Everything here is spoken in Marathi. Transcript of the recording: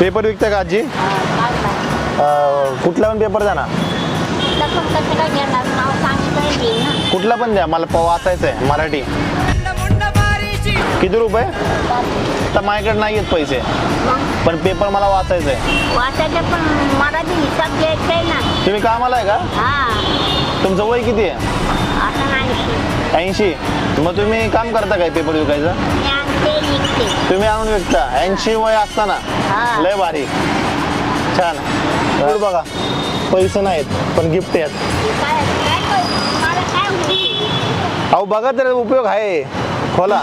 पेपर विकता का आजी. अं, कुठला पण पेपर द्या ना. कुठला पण द्या मला प- वाचायचं आहे मराठी. किती रुपये? तर माझ्याकडे नाही आहेत पैसे. पण पेपर मला वाचायचं आहे. वाचायचं पण मराठी हिसाब आहे ना. तुम्ही कामाला आहे का? हा. तुमचं वय किती आहे? नाही ऐंशी. मग तुम्ही काम करता काय पेपर विकायचं? तुम्ही आणून विकता. ऐंशी वय असताना. हा. लय भारी. छान. बघा पैसे नाहीत पण गिफ्ट आहेत. अहो बघा तर उपयोग आहे. खोला.